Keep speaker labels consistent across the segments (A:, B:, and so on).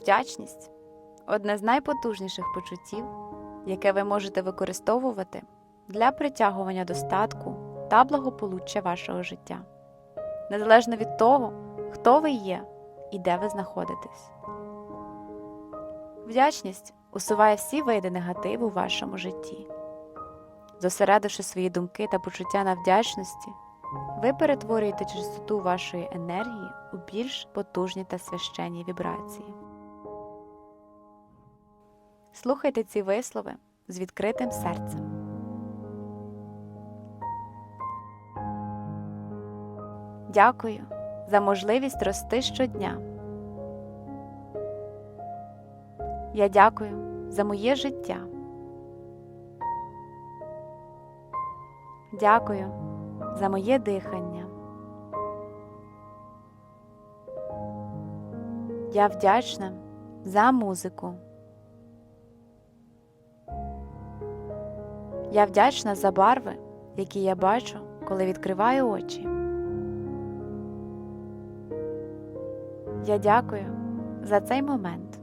A: Вдячність одне з найпотужніших почуттів, яке ви можете використовувати для притягування достатку та благополуччя вашого життя, незалежно від того, хто ви є і де ви знаходитесь. Вдячність усуває всі види негативу у вашому житті. Зосередивши свої думки та почуття на вдячності, ви перетворюєте чистоту вашої енергії у більш потужні та священні вібрації. Слухайте ці вислови з відкритим серцем. Дякую за можливість рости щодня. Я дякую за моє життя. Дякую за моє дихання. Я вдячна за музику. Я вдячна за барви, які я бачу, коли відкриваю очі. Я дякую за цей момент.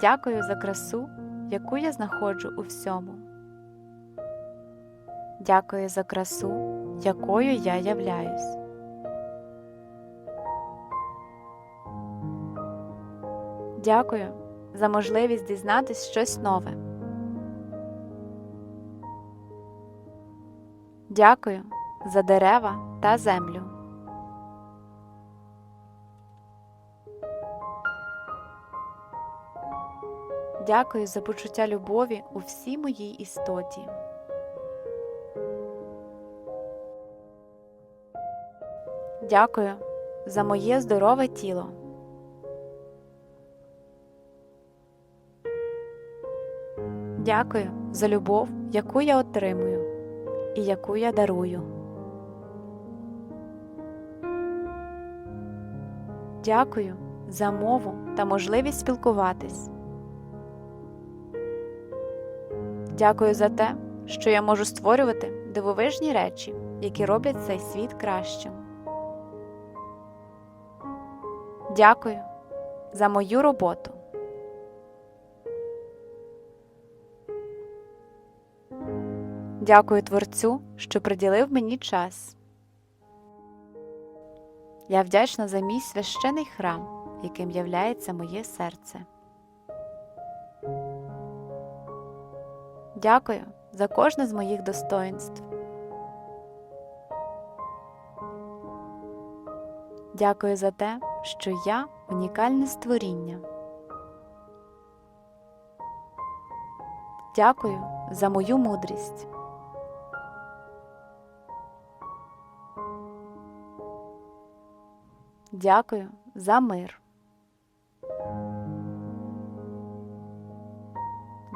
A: Дякую за красу, яку я знаходжу у всьому. Дякую за красу, якою я являюсь. Дякую за можливість дізнатись щось нове. Дякую за дерева та землю. Дякую за почуття любові у всій моїй істоті. Дякую за моє здорове тіло. Дякую за любов, яку я отримую і яку я дарую. Дякую за мову та можливість спілкуватись. Дякую за те, що я можу створювати дивовижні речі, які роблять цей світ кращим. Дякую за мою роботу. Дякую Творцю, що приділив мені час. Я вдячна за мій священий храм, яким являється моє серце. Дякую за кожне з моїх достоїнств. Дякую за те, що я унікальне створіння. Дякую за мою мудрість. Дякую за мир.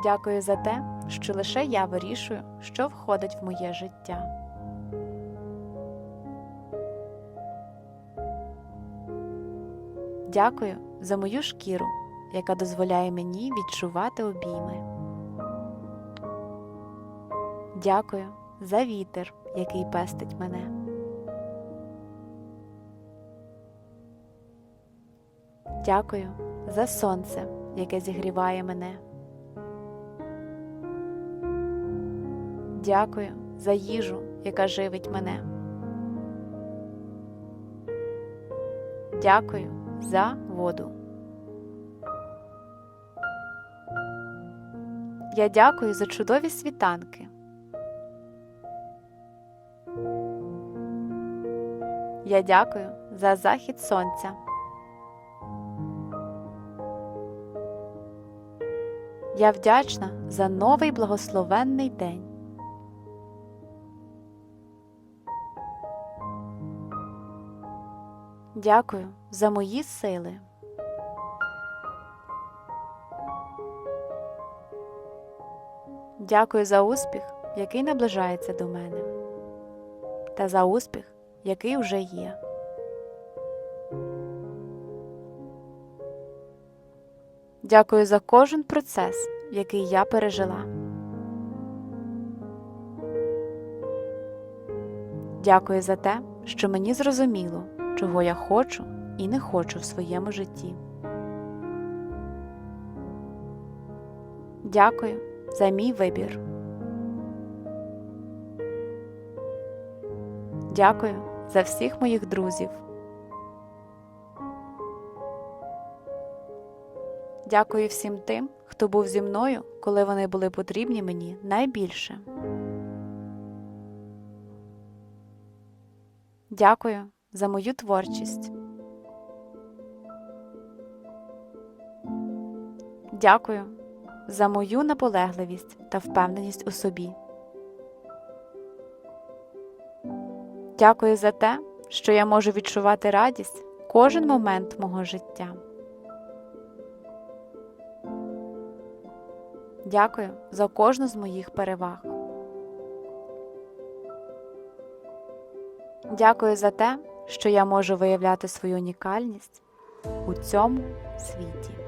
A: Дякую за те, що лише я вирішую, що входить в моє життя. Дякую за мою шкіру, яка дозволяє мені відчувати обійми. Дякую за вітер, який пестить мене. Дякую за сонце, яке зігріває мене. Дякую за їжу, яка живить мене. Дякую за воду. Я дякую за чудові світанки. Я дякую за захід сонця. Я вдячна за новий благословенний день. Дякую за мої сили. Дякую за успіх, який наближається до мене, та за успіх, який вже є. Дякую за кожен процес, який я пережила. Дякую за те, що мені зрозуміло, чого я хочу і не хочу в своєму житті. Дякую за мій вибір. Дякую за всіх моїх друзів. Дякую всім тим, хто був зі мною, коли вони були потрібні мені найбільше. Дякую за мою творчість. Дякую за мою наполегливість та впевненість у собі. Дякую за те, що я можу відчувати радість кожен момент мого життя. Дякую за кожну з моїх переваг. Дякую за те, що я можу виявляти свою унікальність у цьому світі.